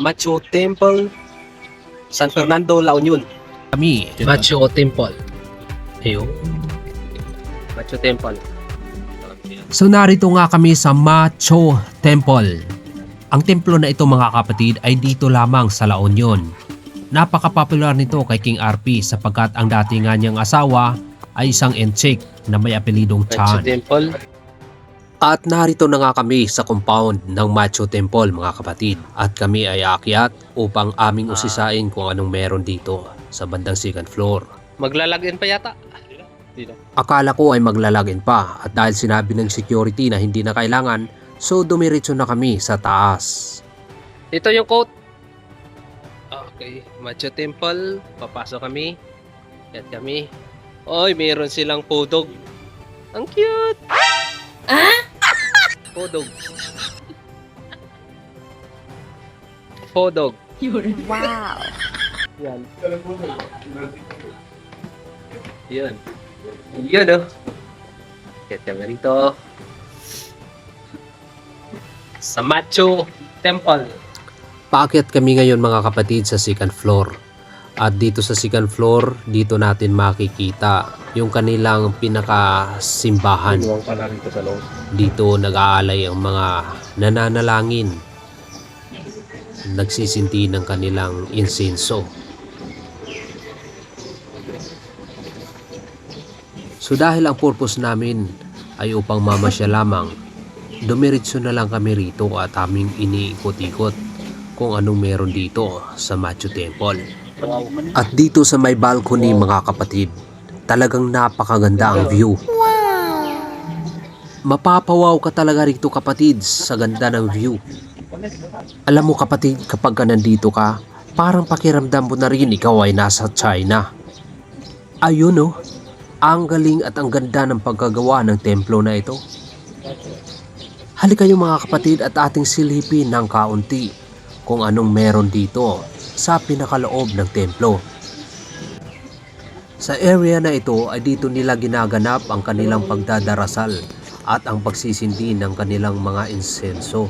Machu Temple, San Fernando, La Union. Kami, Machu Temple. Ayun. Machu Temple. So narito nga kami sa Macho Temple. Ang templo na ito mga kapatid ay dito lamang sa La Union. Napaka-popular nito kay King RP sapagkat ang dati nga niyang asawa ay isang enchik na may apelidong Chan. Temple. At narito na nga kami sa compound ng Macho Temple mga kapatid. At kami ay aakyat upang aming usisain kung anong meron dito sa bandang second floor. Maglalagyan pa yata. Akala ko ay maglalagin pa at dahil sinabi ng security na hindi na kailangan, so dumiretso na kami sa taas. Ito yung quote. Okay, Machu Temple. Papasok kami. Yan kami. Oy, meron silang podog. Ang cute! Podog. Podog. Wow. Yan. Yan. Yan oh. Kaya kami rito. Sa Machu Temple. Paakyat kami ngayon mga kapatid sa second floor. At dito sa second floor, dito natin makikita yung kanilang pinakasimbahan. Dito nag-aalay ang mga nananalangin. Nagsisinti ng kanilang insenso. So dahil ang purpose namin ay upang mamasya lamang, dumiretso na lang kami rito at aming iniikot-ikot kung anong meron dito sa Machu Temple. At dito sa may balcony mga kapatid, talagang napakaganda ang view. Mapapawaw ka talaga rito kapatid sa ganda ng view. Alam mo kapatid, kapag ka nandito ka, parang pakiramdam mo na rin ikaw ay nasa China. Ayun oh, ang galing at ang ganda ng pagkagawa ng templo na ito. Halika kayo mga kapatid at ating silipin ng kaunti kung anong meron dito sa pinakaloob ng templo. Sa area na ito ay dito nila ginaganap ang kanilang pagdadarasal at ang pagsisindi ng kanilang mga insenso.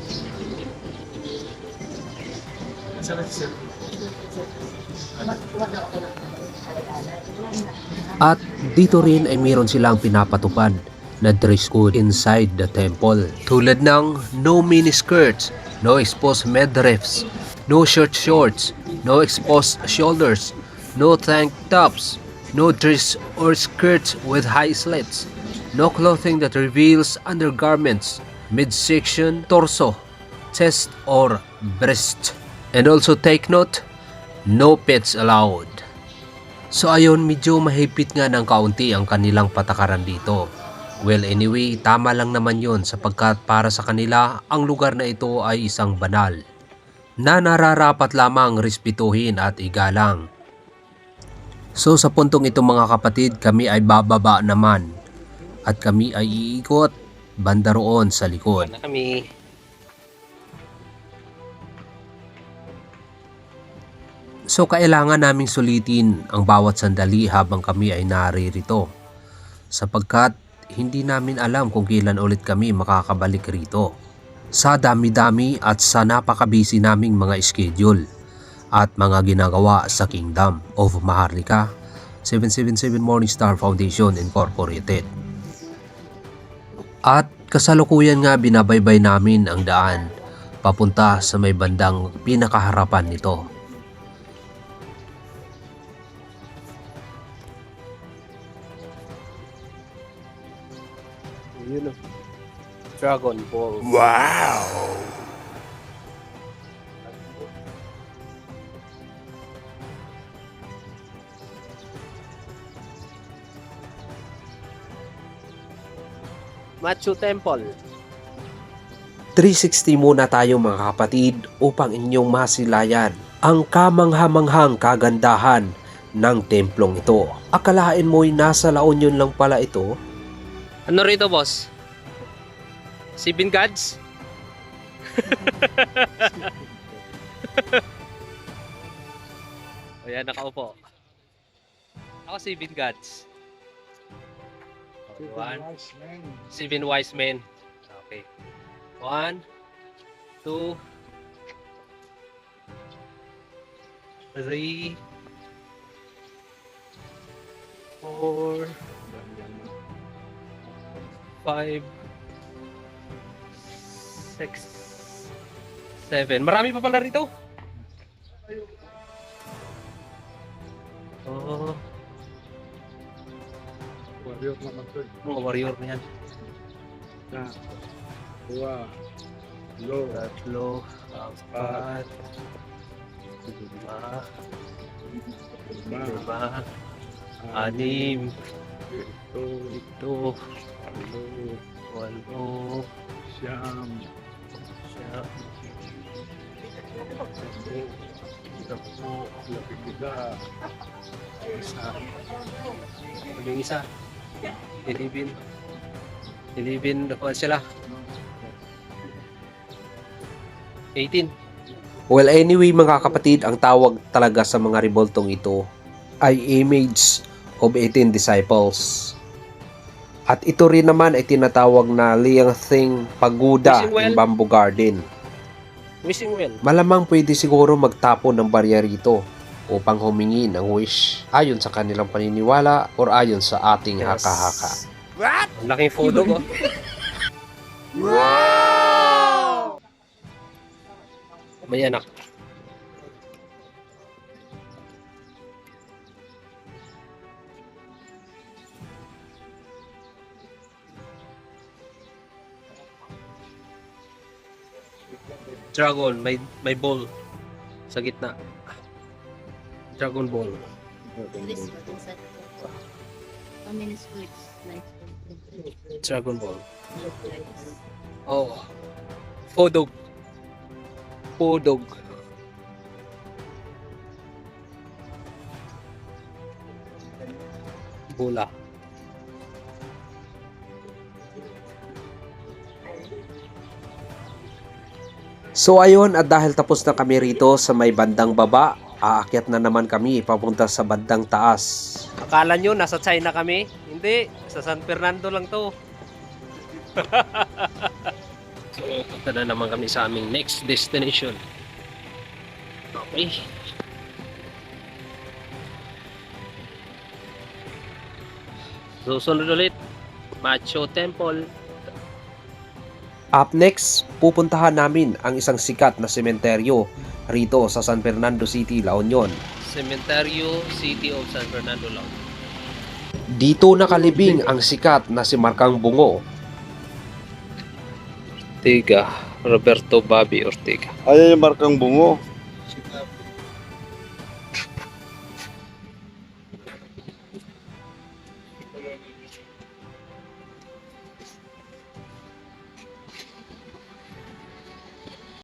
At dito rin ay mayroon silang pinapatupad na dress code inside the temple. Tulad ng no miniskirts, no exposed midriffs, no shirt shorts, no exposed shoulders, no tank tops, no dress or skirts with high slits, no clothing that reveals undergarments, midsection, torso, chest or breast. And also take note, no pets allowed. So ayun, medyo mahigpit nga ng kaunti ang kanilang patakaran dito. Well anyway, tama lang naman yon sapagkat para sa kanila, ang lugar na ito ay isang banal na nararapat lamang respetuhin at igalang. So sa puntong ito mga kapatid, kami ay bababa naman at kami ay iikot banda roon sa likod. Na kami. So kailangan naming sulitin ang bawat sandali habang kami ay naririto. Sapagkat hindi namin alam kung kailan ulit kami makakabalik rito. Sa dami-dami at sa napakabisi naming mga schedule at mga ginagawa sa Kingdom of Maharlika 777 Morningstar Foundation Incorporated. At kasalukuyan nga binabaybay namin ang daan papunta sa may bandang pinakaharapan nito. Dragon Ball. Machu Temple. 360 muna tayo mga kapatid upang inyong masilayan ang kamanghamanghang kagandahan ng templong ito. Akalain mo'y nasa La Union lang pala ito? Ano rito, boss? Seven Gods? Ayan, nakaupo. Ako Seven Gods. One. Seven Wise Men. Okay. One, two, three, four, five, six, seven. Marami pa pala rito. Warrior naman to. mga warrior na yan. Na. Dua. Lo. Tatlo, apat, lima, Lima. lima, anim, Ito. ito, Walo. walo, Siyam. siya, Sampo. Lapit isa. Isa. ano yung isa? Ilibin. Ilibin, nakuha sila. 18. Well anyway mga kapatid, ang tawag talaga sa mga revoltong ito ay image of 18 disciples. At ito rin naman ay tinatawag na Liang Thing Pagoda well. in Bamboo Garden. Missing well. Malamang pwede siguro magtapon ng barya rito upang humingi ng wish ayon sa kanilang paniniwala or ayon sa ating Yes. haka-haka. Ang laking photo ko. May anak. Dragon, may may ball sa gitna. Dragon ball. Squares? Like Dragon ball. Oh. Podog. Podog. Bola. So ayun at dahil tapos na kami rito sa may bandang baba, aakyat na naman kami papunta sa bandang taas. Akala nyo nasa China kami? Hindi. Sa San Fernando lang to. so, punta na naman kami sa aming next destination. Okay. Susunod ulit. Macho Temple. Up next, pupuntahan namin ang isang sikat na sementeryo rito sa San Fernando City, La Union. Cementerio City of San Fernando lang. Dito nakalibing ang sikat na si Markang Bungo. Ortega. Roberto Bobby Ortega. Ayan yung markang bungo.